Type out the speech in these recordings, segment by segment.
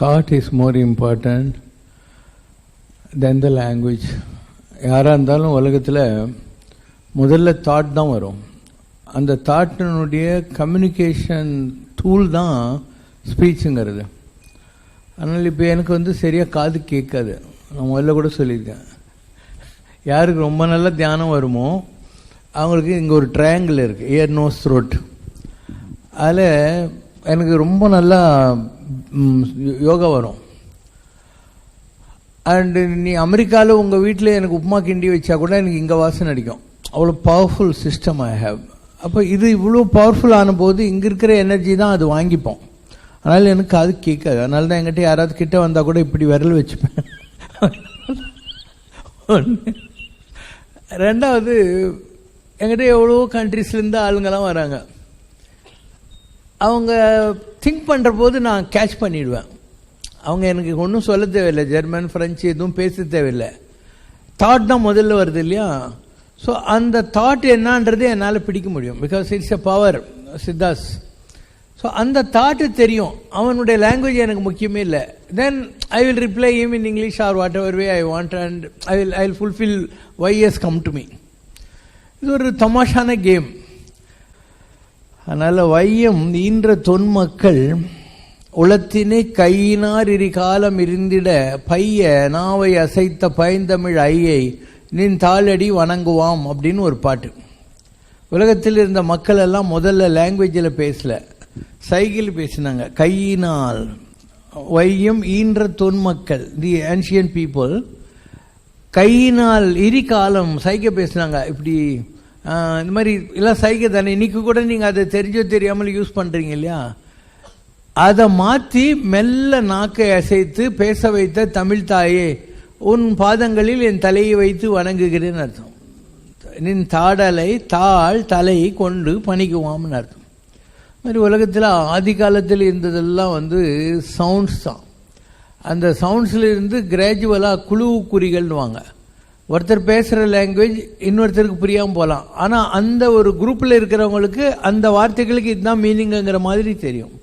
That is more important then the language யாராக இருந்தாலும் உலகத்தில் முதல்ல தாட் தான் வரும். அந்த தாட்டினுடைய கம்யூனிகேஷன் டூல் தான் ஸ்பீச்சுங்கிறது அதனால் இப்போ எனக்கு வந்து சரியாக காது கேட்காது. நான் முதல்ல கூட சொல்லியிருக்கேன். யாருக்கு ரொம்ப நல்ல தியானம் வருமோ அவங்களுக்கு இங்கே ஒரு ட்ரையாங்கிள் இருக்குது இயர் நோஸ் த்ரோட் அதில் எனக்கு ரொம்ப நல்லா யோகா வரும். அண்டு நீ அமெரிக்காவில் உங்கள் வீட்டில் எனக்கு உப்புமா கிண்டி வச்சா கூட எனக்கு இங்கே வாசனை அடிக்கும். அவ்வளோ பவர்ஃபுல் சிஸ்டம் ஐ ஹேவ் அப்போ இது இவ்வளோ பவர்ஃபுல் ஆன போது இங்கே இருக்கிற எனர்ஜி தான் அது வாங்கிப்போம். அதனால் எனக்கு அது கேட்காது. அதனால தான் என்கிட்ட யாராவது கிட்ட வந்தால் கூட இப்படி விரல் வச்சுப்பேன். ஒன்று ரெண்டாவது என்கிட்ட எவ்வளோ கண்ட்ரீஸ்லேருந்து ஆளுங்கெல்லாம் வராங்க. அவங்க திங்க் பண்ணுற போது நான் கேட்ச் பண்ணிடுவேன். அவங்க எனக்கு ஒன்றும் சொல்ல தேவையில்லை. ஜெர்மன் ஃப்ரெஞ்சு எதுவும் பேச தேவையில்லை. தாட் தான் முதல்ல வருது இல்லையா? ஸோ அந்த தாட் என்னன்றது என்னால் பிடிக்க முடியும். பிகாஸ் இட்ஸ் எ பவர் சித்தாஸ் ஸோ அந்த தாட்டு தெரியும். அவனுடைய லாங்குவேஜ் எனக்கு முக்கியமே இல்லை. Then I will reply him in English or whatever way I want and I will I will fulfil why is come to me இது ஒரு தமாஷான கேம் அதனால் வையம் ஈன்ற தொன்மக்கள் உளத்தினை கையினார் இரு காலம் இருந்திட பைய நாவை அசைத்த பயந்தமிழ் ஐயை நின் தாளடி வணங்குவாம் அப்படின்னு ஒரு பாட்டு. உலகத்தில் இருந்த மக்கள் எல்லாம் முதல்ல லாங்குவேஜில் பேசல. சைகையில் பேசினாங்க. கையினால். வையம் ஈன்ற தொன்மக்கள் தி ஏன்ஷியன் பீப்புள் கையினால் இரி காலம் சைகை பேசுனாங்க. இப்படி இந்த மாதிரி எல்லாம் சைகை தானே. இன்னைக்கு கூட நீங்கள் அதை தெரிஞ்சோ தெரியாமல் யூஸ் பண்ணுறீங்க இல்லையா? அதை மாற்றி மெல்ல நாக்கை அசைத்து பேச வைத்த தமிழ் தாயே உன் பாதங்களில் என் தலையை வைத்து வணங்குகிறேன்னு அர்த்தம். நின் தாடலை தாள் தலை கொண்டு பணிக்குவாம்னு அர்த்தம். மாதிரி உலகத்தில் ஆதி காலத்தில் இருந்ததெல்லாம் வந்து சவுண்ட்ஸ் தான். அந்த சவுண்ட்ஸில் இருந்து கிராஜுவலாக குழு குறிகள்னுவாங்க. ஒருத்தர் பேசுகிற லாங்குவேஜ் இன்னொருத்தருக்கு புரியாமல் போகலாம் ஆனால் அந்த ஒரு குரூப்பில் இருக்கிறவங்களுக்கு அந்த வார்த்தைகளுக்கு இதுதான் மீனிங்குங்கிற மாதிரி தெரியும்.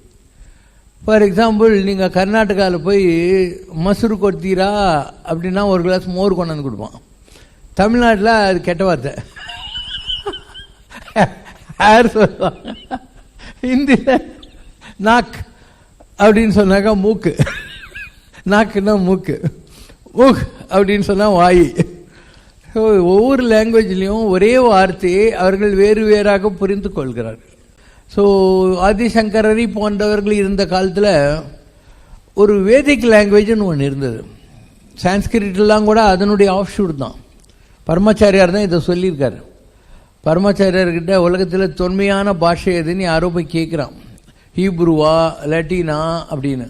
ஃபார் எக்ஸாம்பிள் நீங்கள் கர்நாடகாவில் போய் மசூர் கொத்தீரா அப்படின்னா ஒரு கிளாஸ் மோர் கொண்டாந்து கொடுப்பான். தமிழ்நாட்டில் அது கெட்ட வார்த்தை. யார் சொல்லுவாங்க ஹிந்தியில் நாக் அப்படின்னு சொன்னாக்கா மூக்கு. நாக்குன்னா மூக்கு. மூக் அப்படின்னு சொன்னால் வாய். ஒவ்வொரு லாங்குவேஜ்லேயும் ஒரே வார்த்தையை அவர்கள் வேறு வேறாக புரிந்து கொள்கிறார்கள். ஸோ ஆதிசங்கரரி போன்றவர்கள் இருந்த காலத்தில் ஒரு வேதிக் லாங்குவேஜ்னு ஒன்று இருந்தது. சான்ஸ்கிரிட்லாம் கூட அதனுடைய ஆப்ஷூட் தான். பரமாச்சாரியார் தான் இதை சொல்லியிருக்காரு. பரமாச்சாரியர்கிட்ட உலகத்தில் தொன்மையான பாஷை எதுன்னு யாரோ போய் கேட்குறான் ஹீப்ருவா லட்டினா அப்படின்னு.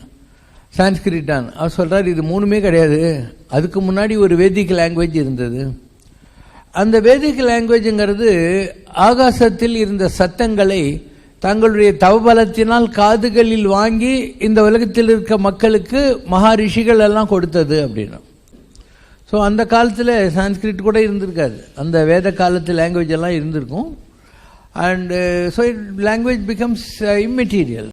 சான்ஸ்கிரிட்டான் அவர் சொல்கிறார் இது மூணுமே கிடையாது. அதுக்கு முன்னாடி ஒரு வேதிக் லாங்குவேஜ் இருந்தது. அந்த வேதிக் லாங்குவேஜுங்கிறது ஆகாசத்தில் இருந்த சத்தங்களை தங்களுடைய தவபலத்தினால் காதுகளில் வாங்கி இந்த உலகத்தில் இருக்க மக்களுக்கு மகாரிஷிகள் எல்லாம் கொடுத்தது அப்படின்னு. ஸோ அந்த காலத்தில் சான்ஸ்கிரிட் கூட இருந்திருக்காது. அந்த வேத காலத்து லாங்குவேஜ் எல்லாம் இருந்திருக்கும். And so it language becomes immaterial